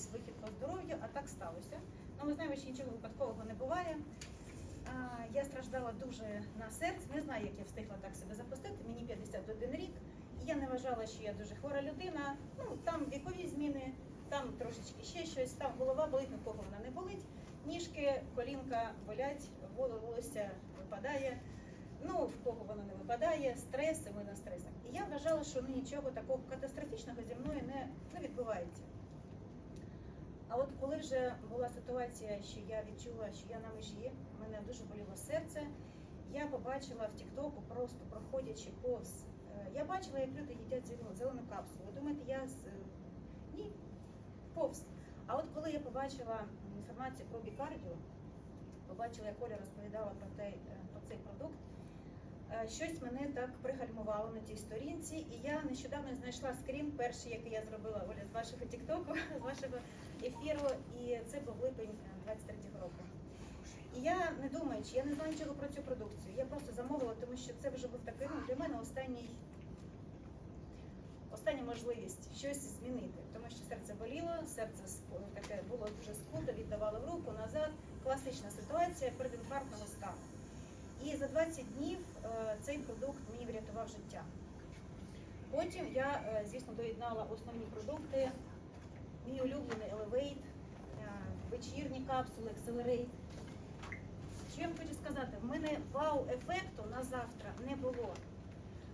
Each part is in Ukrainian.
якийсь вихід по здоров'ю, а так сталося. Ну, ми знаємо, що нічого випадкового не буває. А, Я страждала дуже на серці, не знаю, як я встигла так себе запустити. Мені 51 рік, і я не вважала, що я дуже хвора людина. Ну там вікові зміни, там трошечки ще щось, там голова болить, нікого вона не болить. Ніжки, колінка болять, волосся випадає. Ну, в кого воно не випадає, стрес, і ми на стресах. І я вважала, що ну, нічого такого катастрофічного зі мною не, не відбувається. А от коли вже була ситуація, що я відчула, що я на межі, в мене дуже боліло серце, я побачила в Тіктоку, просто проходячи повз. е, Я бачила, як люди їдять зелену, зелену капсулу. Думаєте, я з е, ні, повз. А от коли я побачила інформацію про бікардіо, побачила, як Оля розповідала про, те, е, про цей продукт, щось мене так пригальмувало на тій сторінці, і я нещодавно знайшла скрін, перший, який я зробила Оля з вашого Тіктоку, з вашого ефіру, і це був липень 23-го року. І я не думаючи, я не знаю нічого про цю продукцію. Я просто замовила, тому що це вже був такий ну, для мене останній. Остання можливість щось змінити, тому що серце боліло, серце таке було дуже скуто, віддавало в руку назад. Класична ситуація передінфарктного стану. І за 20 днів е, цей продукт мені врятував життя. Потім я, е, звісно, доєднала основні продукти, мій улюблений Elevate, е, вечірні капсули, Accelerate. Що я вам хочу сказати? В мене вау-ефекту на завтра не було.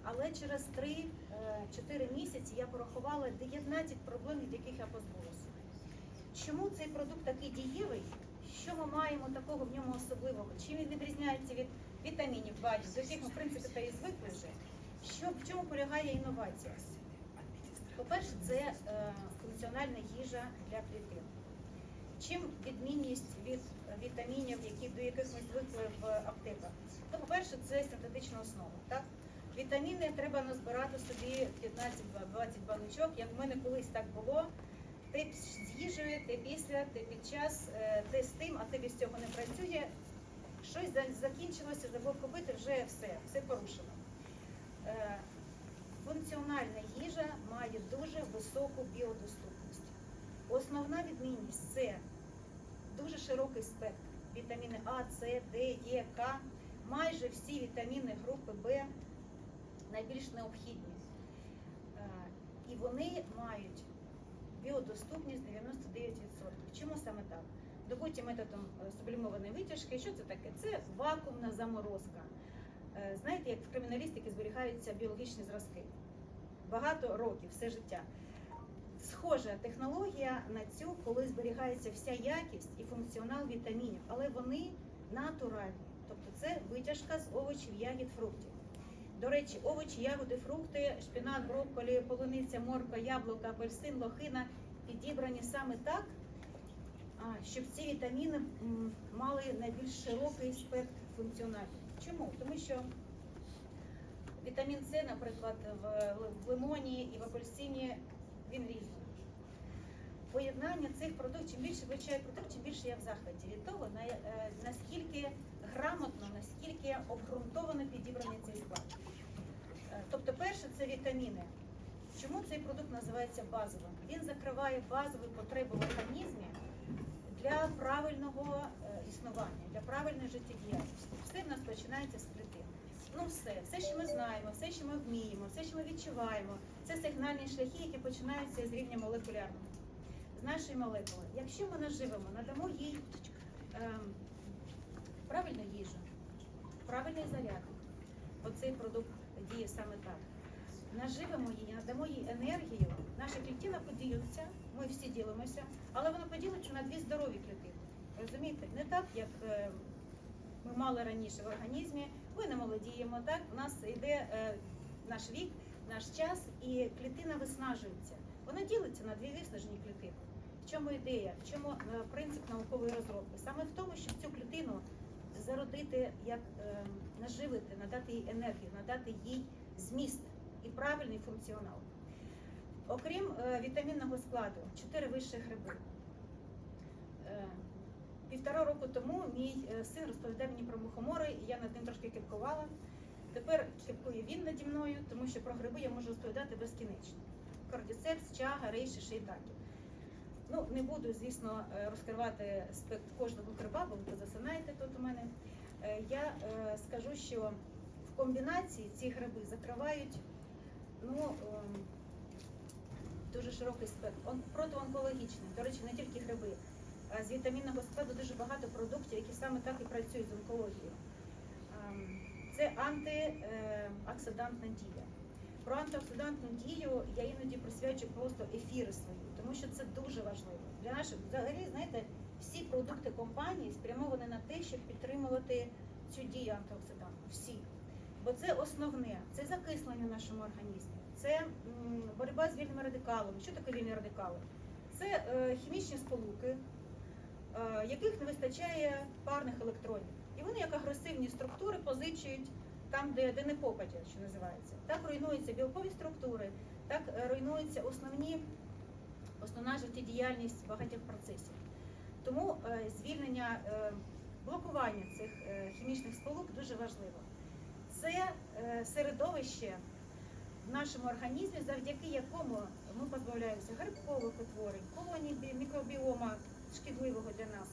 Але через 3-4 місяці я порахувала 19 проблем, від яких я позбулася. Чому цей продукт такий дієвий? Що ми маємо такого в ньому особливого? Чим він відрізняється від вітамінів, базів, до яких ми в принципі та і звикли вже? Що, в чому полягає інновація? По-перше, це е, функціональна їжа для клітин. Чим відмінність від е, вітамінів, які, до яких ми звикли в аптеках? Ну, по-перше, це синтетична основа. Так? Вітаміни треба назбирати собі 15-20 баночок, як в мене колись так було. Ти з їжею, ти після, ти під час, е, ти з тим, а ти без цього не працює. Щось закінчилося, забув купити, вже все, все порушено. Функціональна їжа має дуже високу біодоступність. Основна відмінність це дуже широкий спектр. Вітаміни А, С, Д, Е, К. Майже всі вітаміни групи Б найбільш необхідні. Е, І вони мають біодоступність 99%. Чому саме так? Добуті методом е, сублімованої витяжки. Що це таке? Це вакуумна заморозка. Знаєте, як в криміналістиці зберігаються біологічні зразки? Багато років, все життя. Схожа технологія на цю, коли зберігається вся якість і функціонал вітамінів, але вони натуральні. Тобто це витяжка з овочів, ягід, фруктів. До речі, овочі, ягоди, фрукти, шпінат, брокколі, полуниця, морква, яблука, апельсин, лохина підібрані саме так, щоб ці вітаміни мали найбільш широкий спектр функціональності. Чому? Тому що вітамін С, наприклад, в лимоні і в апельсині він різний. Поєднання цих продуктів, чим більше вивчаю продукт, чим більше я в захваті від того, е, наскільки грамотно, наскільки обґрунтовано підібраний цей склад. Е, Тобто, перше це вітаміни. Чому цей продукт називається базовим? Він закриває базові потреби в організмі для правильного е, існування, для правильної життєдіяльності. Все в нас починається з. Ну все, все, що ми знаємо, все, що ми вміємо, все, що ми відчуваємо, це сигнальні шляхи, які починаються з рівня молекулярного, з нашої молекули. Якщо ми наживемо, надамо їй ем, правильну їжу, правильний заряд, оцей продукт діє саме так. Наживемо її, надамо їй енергію, наша клітина поділиться, ми всі ділимося, але вона поділиться на дві здорові клітини. Розумієте? Не так, як е, ми мали раніше в організмі, ми не молодіємо, так? У нас йде е, наш вік, наш час, і клітина виснажується. Вона ділиться на дві виснажені клітини. В чому ідея? В чому е, принцип наукової розробки? Саме в тому, щоб цю клітину зародити, як е, наживити, надати їй енергію, надати їй зміст і правильний функціонал. Окрім е, вітамінного складу, чотири вищі гриби. Е, Півтора року тому мій е, син розповідав мені про мухомори, і я над ним трошки кипкувала. Тепер кипкує він наді мною, тому що про гриби я можу розповідати безкінечно. Кардіцепс, чага, рейші, шейдаки. Ну, не буду, звісно, е, розкривати спект кожного гриба, бо ви засинаєте тут у мене. Е, Я скажу, що в комбінації ці гриби закривають ну, ем, дуже широкий спектр. Он протионкологічний. До речі, не тільки гриби. З вітамінного складу дуже багато продуктів, які саме так і працюють з онкологією. Ем, Це антиоксидантна дія. Про антиоксидантну дію я іноді присвячую просто ефіри свої, тому що це дуже важливо. Для наших взагалі, знаєте, всі продукти компанії спрямовані на те, щоб підтримувати цю дію антиоксидантну. Всі. Бо це основне, це закислення в нашому організмі, це боротьба з вільними радикалами. Що таке вільні радикали? Це е, хімічні сполуки, е, яких не вистачає парних електронів. І вони як агресивні структури позичують там, де, де не попадя, що називається. Так руйнуються білкові структури, так е, руйнуються основні, основна життєдіяльність багатьох процесів. Тому е, звільнення, е, блокування цих е, хімічних сполук дуже важливо. Це е, середовище в нашому організмі, завдяки якому ми позбавляємося грибкових утворень, колоній мікробіома шкідливого для нас.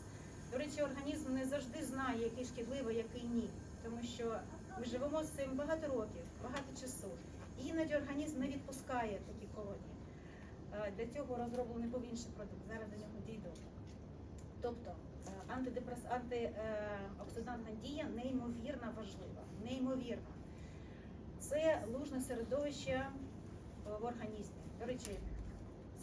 До речі, організм не завжди знає, який шкідливий, який ні, тому що ми живемо з цим багато років, багато часу. І іноді організм не відпускає такі колонії. Е, Для цього розроблений був інший продукт. Зараз до нього дійду. Тобто е, антидепрес... антиоксидантна дія неймовірно важлива. Неймовірно. Це лужне середовище е, в організмі. До речі,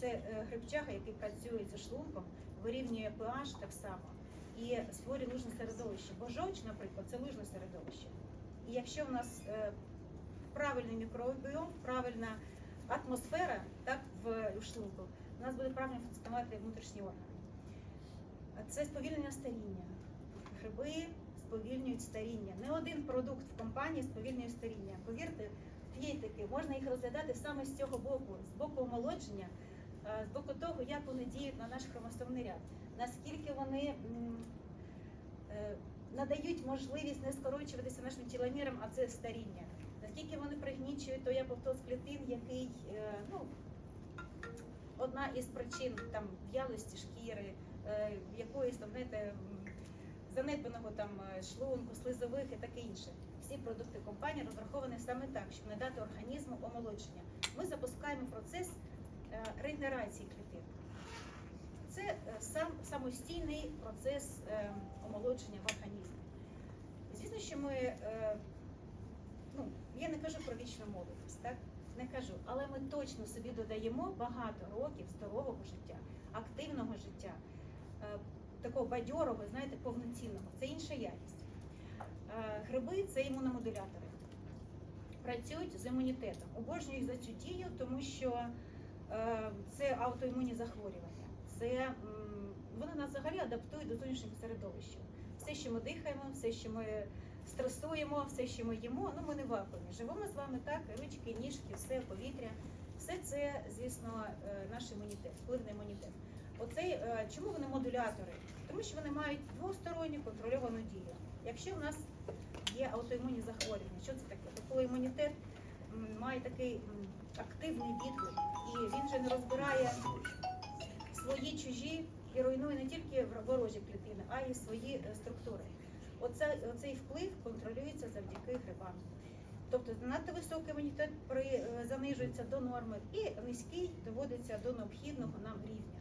це грибчага, який працює зі шлунком, вирівнює pH так само і створює лужне середовище. Бо жовч, наприклад, це лужне середовище. І якщо в нас е, правильний мікробіом, правильна атмосфера так, в, шлунку, у нас буде правильно функціонувати внутрішні органи. Це сповільнення старіння. Гриби сповільнюють старіння. Не один продукт в компанії сповільнює старіння. Повірте, фієтики, можна їх розглядати саме з цього боку, з боку омолодження, з боку того, як вони діють на наш хромосомний ряд, наскільки вони е, надають можливість не скорочуватися нашим тіломірам, а це старіння. Наскільки вони пригнічують той апоптоз клітин, який е, ну, одна із причин там в'ялості шкіри, е, якоїсь там знаєте, занедбаного там е, шлунку, слизових і таке інше. Всі продукти компанії розраховані саме так, щоб не дати організму омолодження. Ми запускаємо процес е, регенерації клітин. Це е, сам самостійний процес е, омолодження в організмі. Звісно, що ми, е, ну, я не кажу про вічну молодість, так? Не кажу, але ми точно собі додаємо багато років здорового життя, активного життя, е, такого бадьорого, знаєте, повноцінного. Це інша якість. Е, Гриби це імуномодулятори. Працюють з імунітетом. Обожнюю їх за цю дію, тому що е, це аутоімунні захворювання. Це вони нас взагалі адаптують до зовнішнього середовища. Все, що ми дихаємо, все, що ми стресуємо, все, що ми їмо, ну ми не вакуумі. Живемо з вами так, ручки, ніжки, все, повітря. Все це, звісно, е, наш імунітет, вплив імунітет. Оцей, е, чому вони модулятори? Тому що вони мають двосторонню контрольовану дію. Якщо в нас є аутоімунні захворювання, що це таке? Коли імунітет має такий активний відклик, і він же не розбирає свої чужі і руйнує не тільки ворожі клітини, а й свої е, структури. Оце, оцей вплив контролюється завдяки грибам. Тобто надто високий імунітет е, занижується до норми, і низький доводиться до необхідного нам рівня.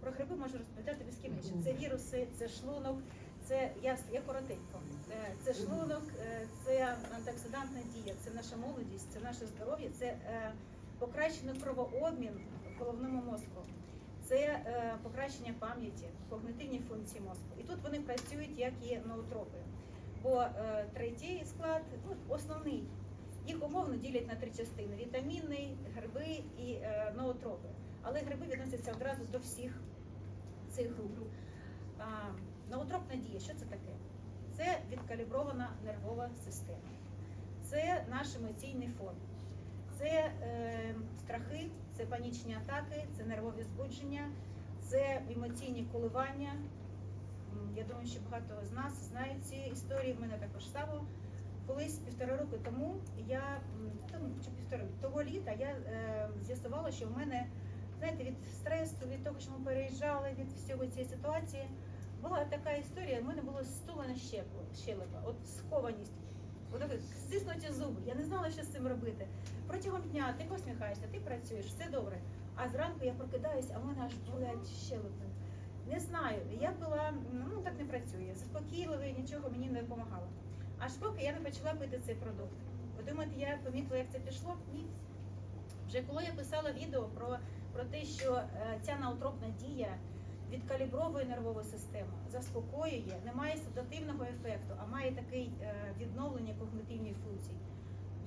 Про гриби можу розповідати безкінечно. Це віруси, це шлунок, це я, я коротенько. Е, Це шлунок, е, це антиоксидантна дія, це наша молодість, це наше здоров'я, це е, покращений кровообмін в головному мозку. Це покращення пам'яті, когнитивні функції мозку. І тут вони працюють як і ноотропи. Бо третій склад, ну, основний, їх умовно ділять на три частини: вітамінний, гриби і ноотропи. Але гриби відносяться одразу до всіх цих груп. Ноотропна дія, що це таке? Це відкалібрована нервова система. Це наш емоційний фон. Це е, страхи, це панічні атаки, це нервові збудження, це емоційні коливання. Я думаю, що багато з нас знають ці історії. В мене також само. Колись півтора роки тому я чи півтора того літа я е, з'ясувала, що в мене знаєте, від стресу, від того, що ми переїжджали, від всього цієї ситуації, була така історія, в мене було стулена щелепа, от схованість. Отак, стиснуті зуби. Я не знала, що з цим робити. Протягом дня ти посміхаєшся, ти працюєш, все добре. А зранку я прокидаюсь, а в мене аж болять щелепи. Не знаю, я пила, ну так не працює. Заспокійливе, нічого мені не допомагало. Аж поки я не почала пити цей продукт. Ви думаєте, я помітила, як це пішло? Ні. Вже коли я писала відео про, про те, що е, ця наутропна дія відкалібровує нервову систему, заспокоює, не має седативного ефекту, а має такий е, відновлення когнитивної функції.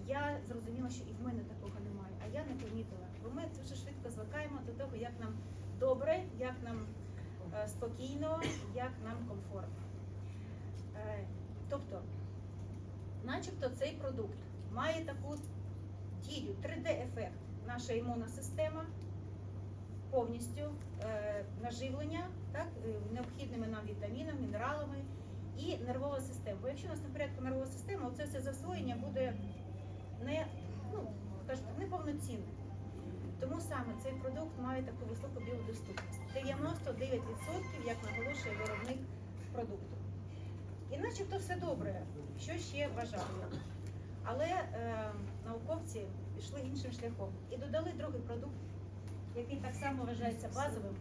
Я зрозуміла, що і в мене такого немає, а я не помітила. Бо ми дуже швидко звикаємо до того, як нам добре, як нам е, спокійно, як нам комфортно. Е, Тобто, начебто цей продукт має таку дію, 3D-ефект. Наша імунна система повністю е, наживлення так, е, необхідними нам вітамінами, мінералами і нервова система. Бо якщо у нас в порядку нервова система, оце все засвоєння буде не, ну, скажімо, неповноцінне. Тому саме цей продукт має таку високу біодоступність. 99%, як наголошує виробник продукту. І начебто все добре, що ще бажаю. Але е, науковці пішли іншим шляхом і додали другий продукт, який так само вважається базовим.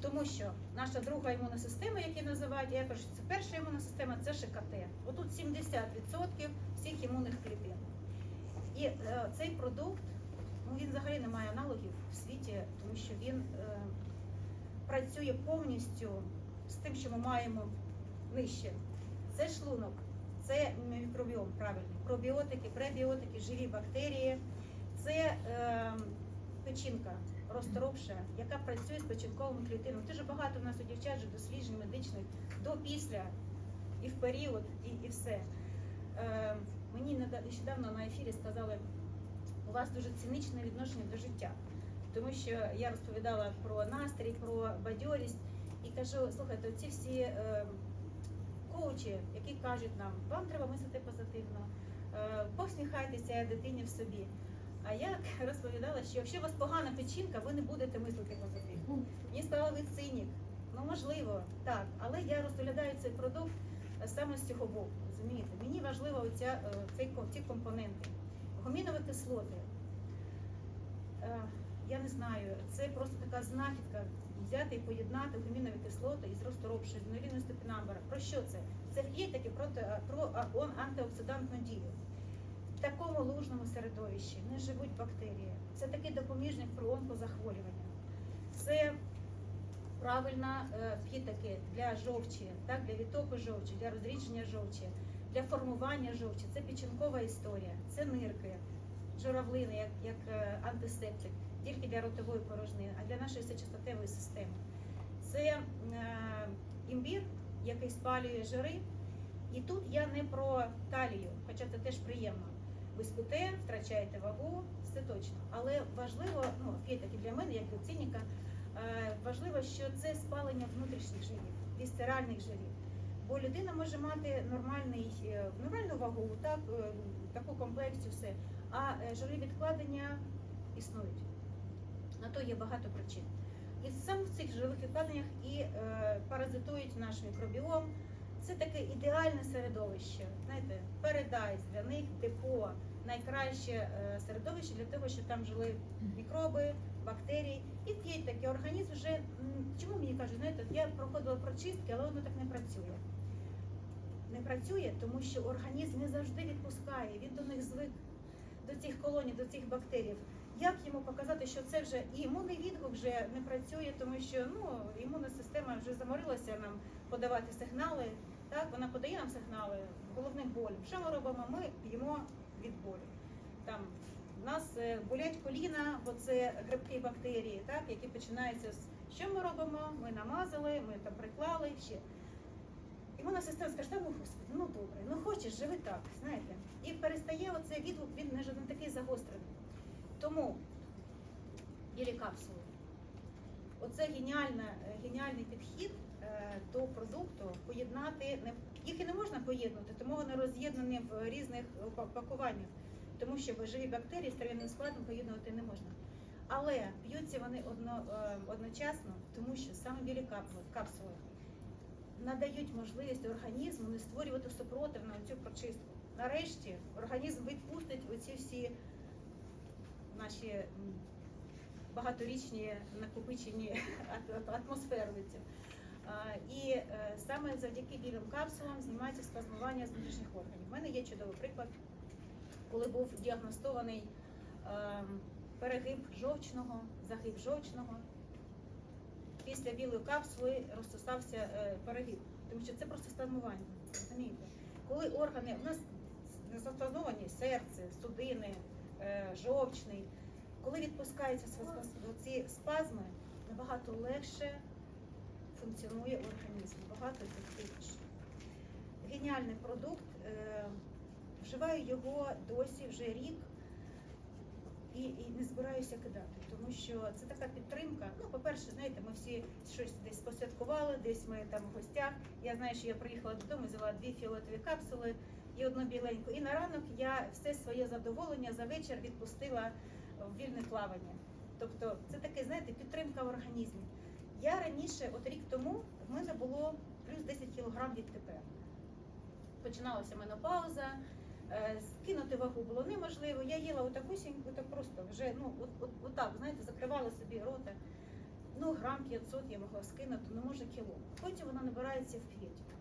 Тому що наша друга імунна система, яку називають, я кажу, це перша імунна система, це ШКТ. Отут 70% всіх імунних клітин. І е, цей продукт, ну він взагалі не має аналогів в світі, тому що він е, працює повністю з тим, що ми маємо нижче. Це шлунок, це мікробіом правильний, пробіотики, пребіотики, живі бактерії, це е, печінка розторопша, яка працює з печінковими клітинами. Дуже багато в нас у дівчат же досліджень медичних до після і в період, і, і все. Е, мені нещодавно на ефірі сказали, у вас дуже циничне відношення до життя. Тому що я розповідала про настрій, про бадьорість і кажу, слухайте, ці всі е, коучі, які кажуть нам, вам треба мислити позитивно, е, посміхайтеся дитині в собі. А я розповідала, що якщо у вас погана печінка, ви не будете мислити позитивно. Мені сказали, ви цинік. Ну можливо, так, але я розглядаю цей продукт е, саме з цього боку. Розумієте, мені важливо оця, е, цей, ці компоненти. Гомінові кислоти. Е, Я не знаю, це просто така знахідка взяти і поєднати гумінові кислоти із розторопшою, з ноліною степінамбера. Про що це? Це є таке проти про антиоксидантну дію. В такому лужному середовищі не живуть бактерії. Це такий допоміжник при онкозахворювання. Це правильна е, для жовчі, так, для відтоку жовчі, для розрідження жовчі, для формування жовчі. Це печінкова історія, це нирки, журавлини як, як е, антисептик, тільки для ротової порожнини, а для нашої сечостатевої системи. Це е, імбір, який спалює жири. І тут я не про талію, хоча це теж приємно. Ви спите, втрачаєте вагу, все точно. Але важливо, ну опять-таки для мене, як циніка, е, важливо, що це спалення внутрішніх жирів, вісцеральних жирів. Бо людина може мати нормальний, е, нормальну вагу, так, е, таку комплекцію, все. А жири відкладення існують. На то є багато причин. І саме в цих жирових відкладеннях і паразитують наш мікробіом. Це таке ідеальне середовище. Знаєте, передай для них депо, найкраще е, середовище для того, щоб там жили мікроби, бактерії. І п'ять таке організм вже чому мені кажуть, знаєте, я проходила прочистки, але воно так не працює. Не працює, тому що організм не завжди відпускає. Він до них звик до цих колоній, до цих бактерій. Як йому показати, що це вже і імунний відгук вже не працює, тому що ну імунна система вже заморилася нам подавати сигнали. Так, вона подає нам сигнали головним болем. Що ми робимо? Ми п'ємо від болю. Там в нас е, болять коліна, бо це грибки бактерії, так, які починаються з що ми робимо? Ми намазали, ми там приклали ще. Імунна система скаже, ну господи, ну добре, ну хочеш, живи так, знаєте. І перестає оцей відгук, він не такий загострений. Тому білі капсули. Оце е, геніальний підхід е, до продукту поєднати їх і не можна поєднувати, тому вони роз'єднані в різних пакуваннях, тому що живі бактерії з трав'яним складом поєднувати не можна. Але п'ються вони одно, е, одночасно, тому що саме білі капсули, капсули надають можливість організму не створювати супротив на цю прочистку. Нарешті організм відпустить оці всі наші багаторічні накопичені ат- атмосфери цю. А, І е, саме завдяки білим капсулам знімається спазмування з внутрішніх органів. У мене є чудовий приклад, коли був діагностований ем, перегиб жовчного, загиб жовчного. Після білої капсули розсосався е, перегиб, тому що це просто спазмування. Розумієте? Коли органи у нас не заспазмовані серце, судини, жовчний, коли відпускаються ці спазми, набагато легше функціонує організм, набагато ефективніше. Геніальний продукт. е, Вживаю його досі вже рік і, і не збираюся кидати, тому що це така підтримка. Ну, по-перше, знаєте, ми всі щось десь посвяткували, десь ми там в гостях. Я знаю, що я приїхала додому, взяла дві фіолетові капсули і одну біленьку. І на ранок я все своє задоволення за вечір відпустила в вільне плавання. Тобто це таке, знаєте, підтримка в організмі. Я раніше, от рік тому, в мене було плюс 10 кілограм від ТП. Починалася менопауза, е, скинути вагу було неможливо. Я їла отакусіньку, так просто вже, ну, от, от, отак, знаєте, закривала собі рота. Ну, грам 500 я могла скинути, ну може кіло. Потім вона набирається в п'ять.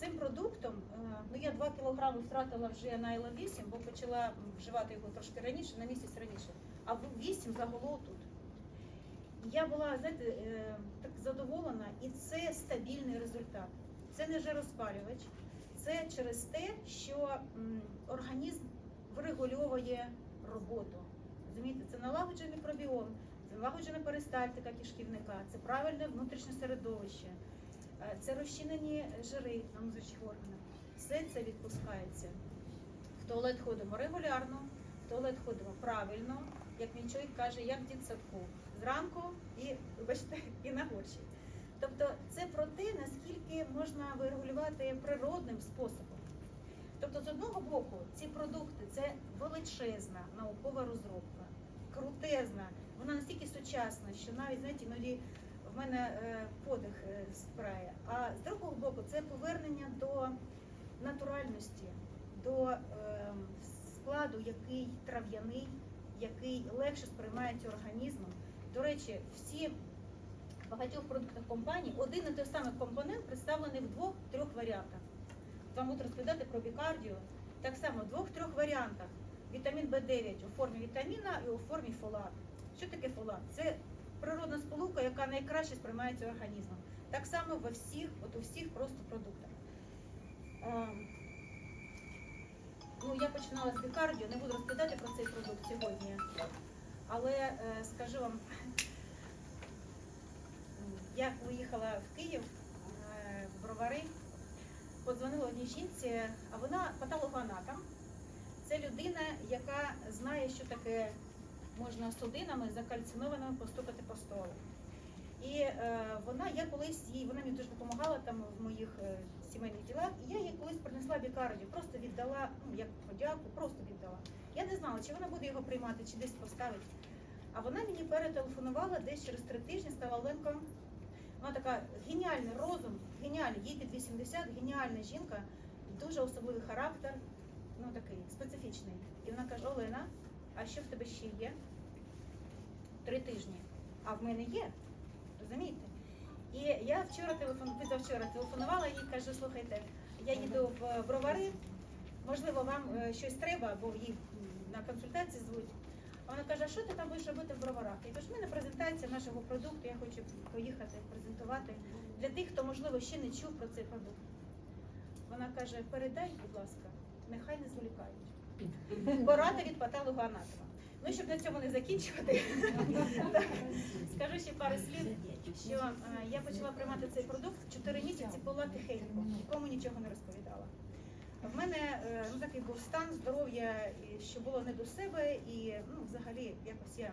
Цим продуктом, е, ну я 2 кілограми втратила вже на ЛО8, бо почала вживати його трошки раніше, на місяць раніше, а 8 загуло тут. Я була, знаєте, е, так задоволена, і це стабільний результат. Це не жироспалювач, це через те, що організм врегульовує роботу. Розумієте, це налагоджений мікробіом, це налагоджена перистальтика кишківника, це правильне внутрішнє середовище, це розчинені жири на внутрішніх органах. Все це відпускається. В туалет ходимо регулярно, в туалет ходимо правильно, як мій чоловік каже, як в дитсадку. Зранку і, вибачте, і на горші. Тобто це про те, наскільки можна вирегулювати природним способом. Тобто, з одного боку, ці продукти це величезна наукова розробка, крутезна, вона настільки сучасна, що навіть знаєте, іноді в мене е, подих е, спирає. А з другого боку, це повернення до натуральності, до е, складу, який трав'яний, який легше сприймається організмом. До речі, всі в багатьох продуктах компанії один і той самий компонент представлений в двох-трьох варіантах. Вам буду розповідати про бікардію. Так само в двох-трьох варіантах. Вітамін В9 у формі вітаміна і у формі фолат. Що таке фолат? Це природна сполука, яка найкраще сприймається організмом. Так само во всіх, от у всіх просто продуктах. Ем, Ну, я починала з бікардіо, не буду розповідати про цей продукт сьогодні. Але е, скажу вам, я виїхала в Київ е, в Бровари, подзвонила одній жінці, а вона патологоанатом. Це людина, яка знає, що таке можна судинами закальцинованими постукати по столу. І е, вона, я колись їй, вона мені дуже допомагала там в моїх е, сімейних ділах, і я їй колись принесла бікардію, просто віддала, ну як подяку, просто віддала. Я не знала, чи вона буде його приймати, чи десь поставить. А вона мені перетелефонувала десь через три тижні, сказала Оленко, вона така геніальний розум, геніальний, їй під 80, геніальна жінка, дуже особливий характер, ну такий специфічний. І вона каже: Олена, а що в тебе ще є? Три тижні. А в мене є. Розумієте? І я вчора телефон, позавчора телефонувала їй, кажу, слухайте, я їду в Бровари, можливо, вам е, щось треба, бо її на консультації звуть. А Вона каже, а що ти там будеш робити в броварах? Я кажу, в мене презентація нашого продукту, я хочу поїхати презентувати для тих, хто, можливо, ще не чув про цей продукт. Вона каже, передай, будь ласка, нехай не зволікають. Порада від патологоанатома. Ну, щоб на цьому не закінчувати, скажу ще пару слів, що е, я почала приймати цей продукт 4 місяці була тихенько, нікому нічого не розповідала. В мене е, ну, такий був стан здоров'я, що було не до себе, і ну, взагалі якось я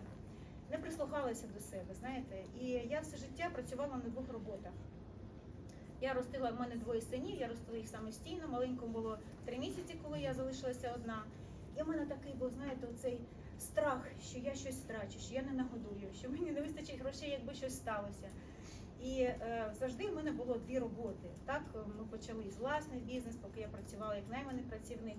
не прислухалася до себе, знаєте. І я все життя працювала на двох роботах. Я ростила в мене двоє синів, я ростила їх самостійно. Маленькому було три місяці, коли я залишилася одна. І в мене такий був, знаєте, оцей страх, що я щось втрачу, що я не нагодую, що мені не вистачить грошей, якби щось сталося. І е, завжди в мене було дві роботи. Так, ми почали з власний бізнес, поки я працювала як найманий працівник.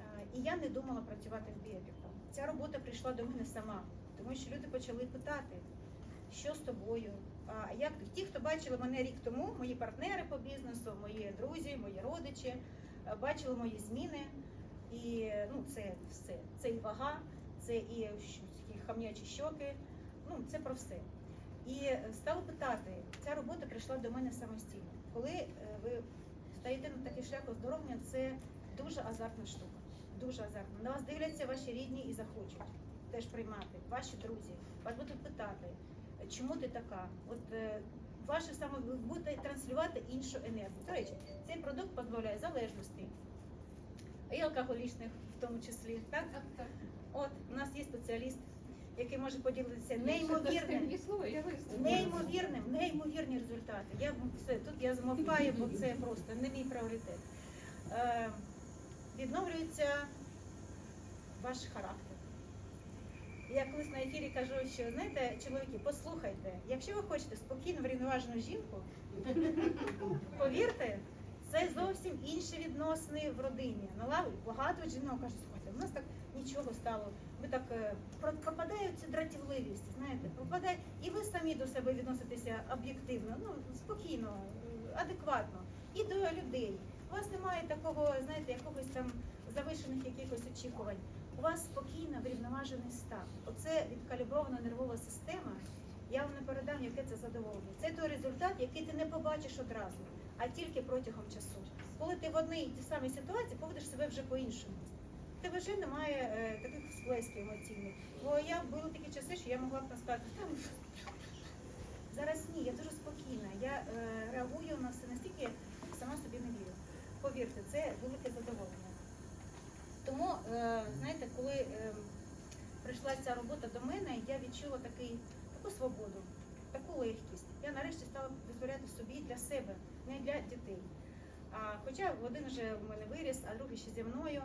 Е, і я не думала працювати в Біопіку. Ця робота прийшла до мене сама, тому що люди почали питати, що з тобою. Як ті, хто бачили мене рік тому, мої партнери по бізнесу, мої друзі, мої родичі, е, бачили мої зміни. І ну, це все. Це і вага, це і такі хам'ячі щоки. Ну, це про все. І е, стали питати, ця робота прийшла до мене самостійно. Коли е, ви стаєте на такий шлях оздоровлення, це дуже азартна штука. Дуже азартна. На вас дивляться ваші рідні і захочуть теж приймати, ваші друзі. Вас будуть питати, чому ти така? От е, ваше саме ви будете транслювати іншу енергію. До речі, цей продукт позбавляє залежності і алкоголічних в тому числі. Так? От у нас є спеціаліст, який може поділитися неймовірним. Неймовірним, неймовірні результати. Я все тут я замовкаю, бо це просто не мій пріоритет. Е, відновлюється ваш характер. Я колись на ефірі кажу, що знаєте, чоловіки, послухайте, якщо ви хочете спокійну врівноважену жінку, повірте, це зовсім інші відносини в родині. Багато жінок кажуть, слухайте, у нас так нічого стало. Ви так е, про- пропадає ця дратівливість, знаєте, пропадає, і ви самі до себе відноситеся об'єктивно, ну спокійно, адекватно. І до людей. У вас немає такого, знаєте, якогось там завишених якихось очікувань. У вас спокійно врівноважений стан. Оце відкалібрована нервова система. Я вам не передам, яке це задоволення. Це той результат, який ти не побачиш одразу, а тільки протягом часу. Коли ти в одній тій самій ситуації поводиш себе вже по-іншому. Тебе вже немає е, таких сплесків емоційних. Бо я були такі часи, що я могла б там сказати, там зараз ні, я дуже спокійна. Я е, реагую на все настільки сама собі не вірю. Повірте, це велике задоволення. Тому, е, знаєте, коли е, прийшла ця робота до мене, я відчула такий, таку свободу, таку легкість. Я нарешті стала дозволяти собі для себе, не для дітей. А, хоча один вже в мене виріс, а другий ще зі мною.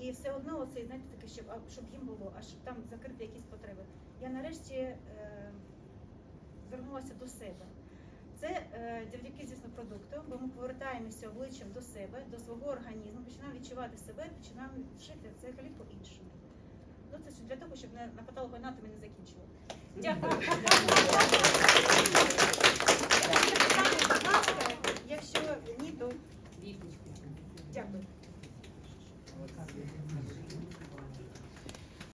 І все одно оцей, знаєте, таке, щоб, щоб їм було, а щоб там закрити якісь потреби. Я нарешті е, звернулася до себе. Це е, завдяки, звісно, продукту, бо ми повертаємося обличчям до себе, до свого організму, починаємо відчувати себе, починаємо жити взагалі по-іншому. Ну, це для того, щоб на, на патологоанатомі не закінчили. Дякую.